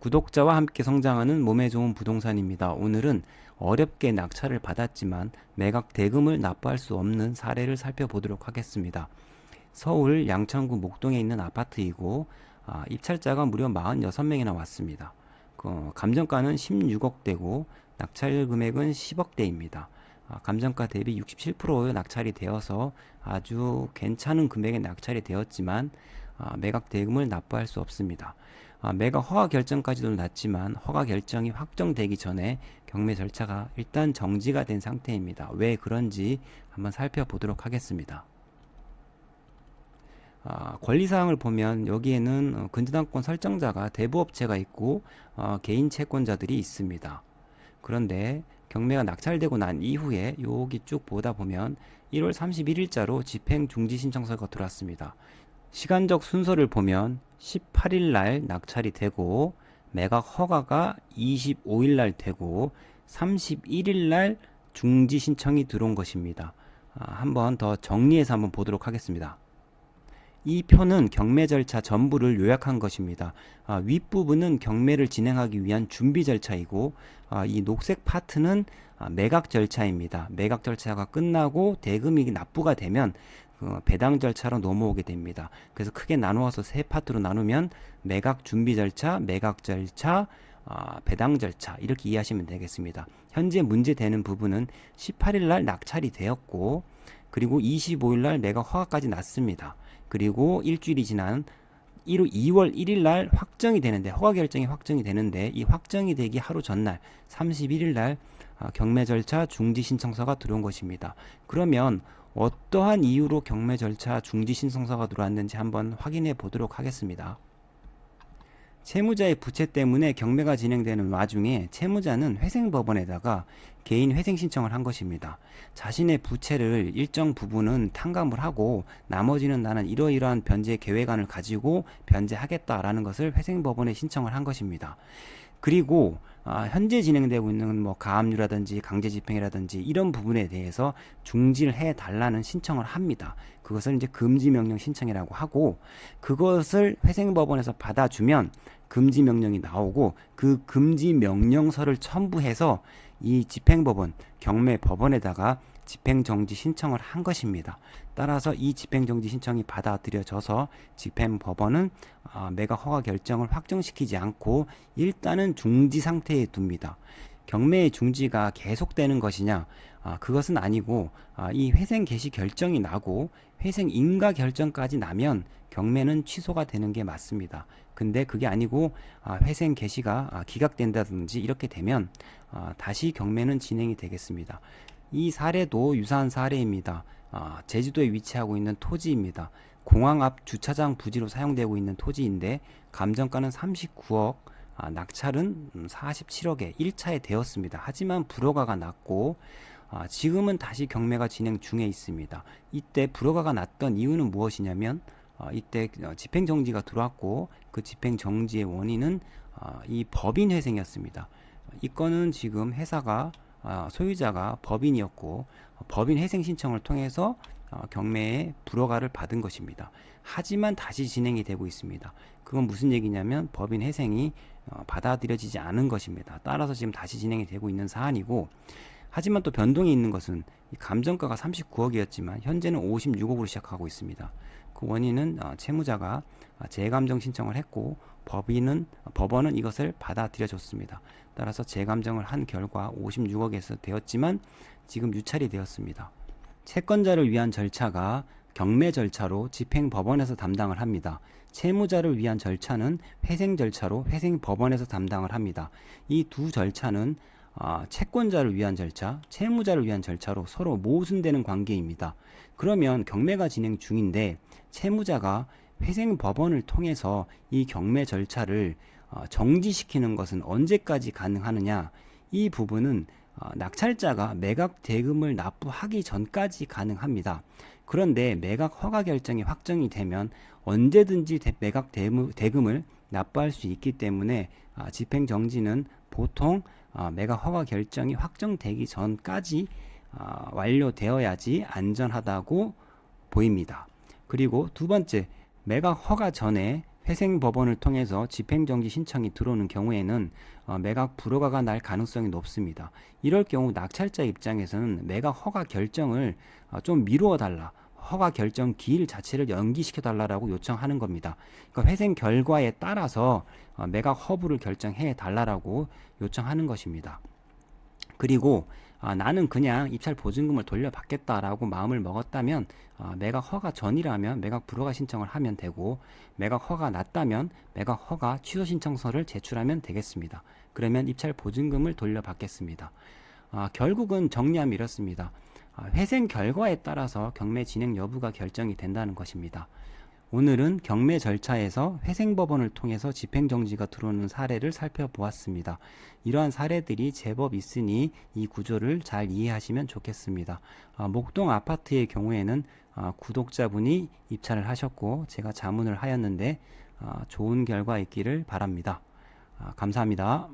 구독자와 함께 성장하는 몸에 좋은 부동산입니다. 오늘은 어렵게 낙찰을 받았지만 매각 대금을 납부할 수 없는 사례를 살펴보도록 하겠습니다. 서울 양천구 목동에 있는 아파트이고 아, 입찰자가 무려 46명이나 왔습니다. 그, 감정가는 16억대고 낙찰 금액은 10억대입니다. 아, 감정가 대비 67%의 낙찰이 되어서 아주 괜찮은 금액의 낙찰이 되었지만 아, 매각 대금을 납부할 수 없습니다. 아, 매각 허가 결정까지도 났지만 허가 결정이 확정되기 전에 경매 절차가 일단 정지가 된 상태입니다. 왜 그런지 한번 살펴보도록 하겠습니다. 아, 권리사항을 보면 여기에는 어, 근저당권 설정자가 대부업체가 있고 어, 개인 채권자들이 있습니다. 그런데 경매가 낙찰되고 난 이후에 여기 쭉 보다 보면 1월 31일자로 집행 중지 신청서가 들어왔습니다. 시간적 순서를 보면 18일 날 낙찰이 되고 매각 허가가 25일 날 되고 31일 날 중지 신청이 들어온 것입니다. 아, 한번 더 정리해서 한번 보도록 하겠습니다. 이 표는 경매 절차 전부를 요약한 것입니다. 아, 윗부분은 경매를 진행하기 위한 준비 절차이고 아, 이 녹색 파트는 아, 매각 절차입니다. 매각 절차가 끝나고 대금이 납부가 되면 그 배당 절차로 넘어오게 됩니다. 그래서 크게 나누어서 세 파트로 나누면 매각 준비 절차, 매각 절차, 아, 배당 절차 이렇게 이해하시면 되겠습니다. 현재 문제되는 부분은 18일 날 낙찰이 되었고 그리고 25일 날 매각 허가까지 났습니다. 그리고 일주일이 지난 1월 2월 1일 날 확정이 되는데 허가 결정이 확정이 되는데 이 확정이 되기 하루 전날 31일 날 아, 경매 절차 중지 신청서가 들어온 것입니다. 그러면 어떠한 이유로 경매 절차 중지 신청서가 들어왔는지 한번 확인해 보도록 하겠습니다. 채무자의 부채 때문에 경매가 진행되는 와중에 채무자는 회생법원에다가 개인 회생 신청을 한 것입니다. 자신의 부채를 일정 부분은 탕감을 하고 나머지는 나는 이러이러한 변제 계획안을 가지고 변제하겠다라는 것을 회생법원에 신청을 한 것입니다. 그리고 아, 현재 진행되고 있는 뭐 가압류라든지 강제 집행이라든지 이런 부분에 대해서 중지를 해 달라는 신청을 합니다. 그것을 이제 금지 명령 신청이라고 하고 그것을 회생법원에서 받아주면 금지 명령이 나오고 그 금지 명령서를 첨부해서 이 집행법원 경매 법원에다가 집행정지 신청을 한 것입니다. 따라서 이 집행정지 신청이 받아들여져서 집행법원은 아, 매각 허가 결정을 확정시키지 않고 일단은 중지 상태에 둡니다. 경매의 중지가 계속되는 것이냐? 아, 그것은 아니고 아, 이 회생 개시 결정이 나고 회생 인가 결정까지 나면 경매는 취소가 되는 게 맞습니다. 근데 그게 아니고 아, 회생 개시가 아, 기각된다든지 이렇게 되면 아, 다시 경매는 진행이 되겠습니다. 이 사례도 유사한 사례입니다. 아, 제주도에 위치하고 있는 토지입니다. 공항 앞 주차장 부지로 사용되고 있는 토지인데 감정가는 39억, 아, 낙찰은 47억에 1차에 되었습니다. 하지만 불허가가 났고 아, 지금은 다시 경매가 진행 중에 있습니다. 이때 불허가가 났던 이유는 무엇이냐면 아, 이때 어, 집행정지가 들어왔고 그 집행정지의 원인은 아, 이 법인 회생이었습니다. 이 건은 지금 회사가 아, 소유자가 법인이었고 어, 법인 회생 신청을 통해서 어, 경매에 불허가를 받은 것입니다. 하지만 다시 진행이 되고 있습니다. 그건 무슨 얘기냐면 법인 회생이 어, 받아들여지지 않은 것입니다. 따라서 지금 다시 진행이 되고 있는 사안이고 하지만 또 변동이 있는 것은 이 감정가가 39억이었지만 현재는 56억으로 시작하고 있습니다. 그 원인은 어, 채무자가 아, 재감정 신청을 했고 법인은 법원은 이것을 받아들여 줬습니다. 따라서 재감정을 한 결과 56억에서 되었지만 지금 유찰이 되었습니다. 채권자를 위한 절차가 경매 절차로 집행법원에서 담당을 합니다. 채무자를 위한 절차는 회생 절차로 회생 법원에서 담당을 합니다. 이 두 절차는 아, 채권자를 위한 절차, 채무자를 위한 절차로 서로 모순되는 관계입니다. 그러면 경매가 진행 중인데 채무자가 회생 법원을 통해서 이 경매 절차를 어, 정지시키는 것은 언제까지 가능하느냐? 이 부분은 어, 낙찰자가 매각 대금을 납부하기 전까지 가능합니다. 그런데 매각 허가 결정이 확정이 되면 언제든지 대, 매각 대금을 납부할 수 있기 때문에 아, 집행 정지는 보통 아, 매각 허가 결정이 확정되기 전까지 아, 완료되어야지 안전하다고 보입니다. 그리고 두 번째 매각 허가 전에 회생 법원을 통해서 집행정지 신청이 들어오는 경우에는 어, 매각 불허가가 날 가능성이 높습니다. 이럴 경우 낙찰자 입장에서는 매각 허가 결정을 어, 좀 미루어 달라. 허가 결정 기일 자체를 연기시켜 달라라고 요청하는 겁니다. 그러니까 회생 결과에 따라서 어, 매각 허브를 결정해 달라라고 요청하는 것입니다. 그리고 아, 나는 그냥 입찰 보증금을 돌려받겠다라고 마음을 먹었다면 아, 매각 허가 전이라면 매각 불허가 신청을 하면 되고 매각 허가 났다면 매각 허가 취소 신청서를 제출하면 되겠습니다. 그러면 입찰 보증금을 돌려받겠습니다. 아, 결국은 정리하면 이렇습니다. 아, 회생 결과에 따라서 경매 진행 여부가 결정이 된다는 것입니다. 오늘은 경매 절차에서 회생법원을 통해서 집행정지가 들어오는 사례를 살펴보았습니다. 이러한 사례들이 제법 있으니 이 구조를 잘 이해하시면 좋겠습니다. 아, 목동 아파트의 경우에는 아, 구독자분이 입찰을 하셨고 제가 자문을 하였는데 아, 좋은 결과 있기를 바랍니다. 아, 감사합니다.